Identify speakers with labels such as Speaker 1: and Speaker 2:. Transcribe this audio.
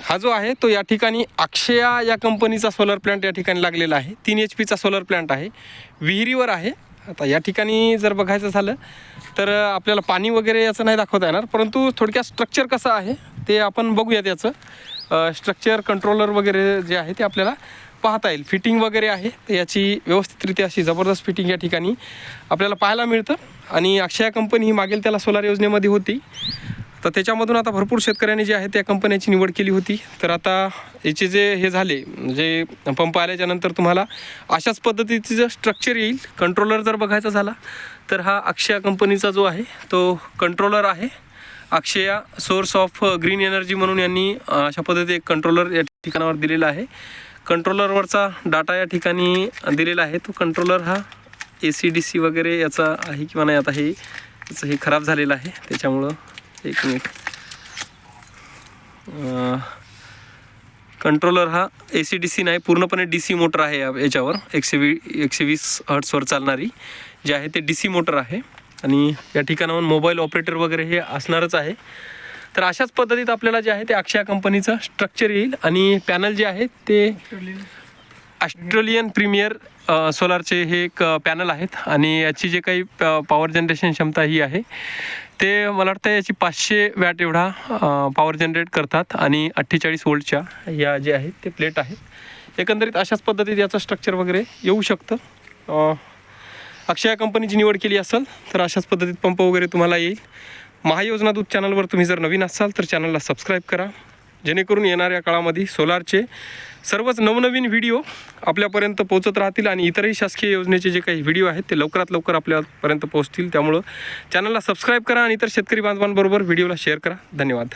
Speaker 1: हा जो आहे तो या ठिकाणी अक्षया या कंपनीचा सोलर प्लांट या ठिकाणी लागलेला आहे. तीन एच पीचा सोलर प्लांट आहे. विहिरीवर आहे. आता या ठिकाणी जर बघायचं झालं तर आपल्याला पाणी वगैरे याचं नाही दाखवता येणार परंतु थोडक्यात स्ट्रक्चर कसं आहे ते आपण बघूयात याचं. स्ट्रक्चर कंट्रोलर वगैरे जे आहे ते आपल्याला पाहता येईल. फिटिंग वगैरे आहे. याची व्यवस्थितरित्या अशी जबरदस्त फिटिंग या ठिकाणी आपल्याला पाहायला मिळतं. आणि अक्षया कंपनी ही मागेल त्याला सोलार योजनेमध्ये होती. तर त्याच्यामधून आता भरपूर शेतकऱ्यांनी जे आहे त्या कंपन्याची निवड केली होती. तर आता याचे जे हे झाले जे पंप आल्याच्यानंतर तुम्हाला अशाच पद्धतीचं जे स्ट्रक्चर येईल. कंट्रोलर जर बघायचा झाला तर हा अक्षया कंपनीचा जो आहे तो कंट्रोलर आहे. अक्षया सोर्स ऑफ ग्रीन एनर्जी म्हणून यांनी अशा पद्धती एक कंट्रोलर या ठिकाणावर दिलेला आहे. कंट्रोलरवरचा डाटा या ठिकाणी दिलेला आहे. तो कंट्रोलर हा ए सी डी सी वगैरे याचा आहे किंवा नाही आता हे याचं हे खराब झालेलं आहे. त्याच्यामुळं एक मिनिट. कंट्रोलर हा ए सी डी सी नाही पूर्णपणे डी सी मोटर आहे या- याच्यावर. एकशे वी एकशे वीस हर्ट्सवर चालणारी जे आहे ते डी सी मोटर आहे. आणि या ठिकाणाहून मोबाईल ऑपरेटर वगैरे हे असणारच आहे. तर अशाच पद्धतीत आपल्याला जे आहे ते अक्षया कंपनीचं स्ट्रक्चर येईल. आणि पॅनल जे आहे ते ऑस्ट्रेलियन प्रीमियर सोलारचे हे एक पॅनल आहेत आणि याची जे काही प- पॉवर जनरेशन क्षमता ही आहे ते मला वाटतं याची पाचशे वॅट एवढा पॉवर जनरेट करतात आणि अठ्ठेचाळीस वोल्टच्या या जे आहेत ते प्लेट आहेत. एकंदरीत अशाच पद्धतीत याचं स्ट्रक्चर वगैरे येऊ शकतं. अक्षया कंपनीची निवड केली असेल तर अशाच पद्धतीत पंप वगैरे तुम्हाला येईल. महायोजना दूध चॅनलवर तुम्ही जर नवीन असाल तर चॅनलला सबस्क्राईब करा. जेणेकरून येणाऱ्या काळामध्ये सोलारचे सर्वच नवनवीन व्हिडिओ आपल्यापर्यंत पोहोचत राहतील आणि इतरही शासकीय योजनेचे जे काही व्हिडिओ आहेत ते लवकरात लवकर आपल्यापर्यंत पोहोचतील. त्यामुळं चॅनलला सबस्क्राईब करा आणि इतर शेतकरी बांधवांबरोबर व्हिडिओला शेअर करा. धन्यवाद.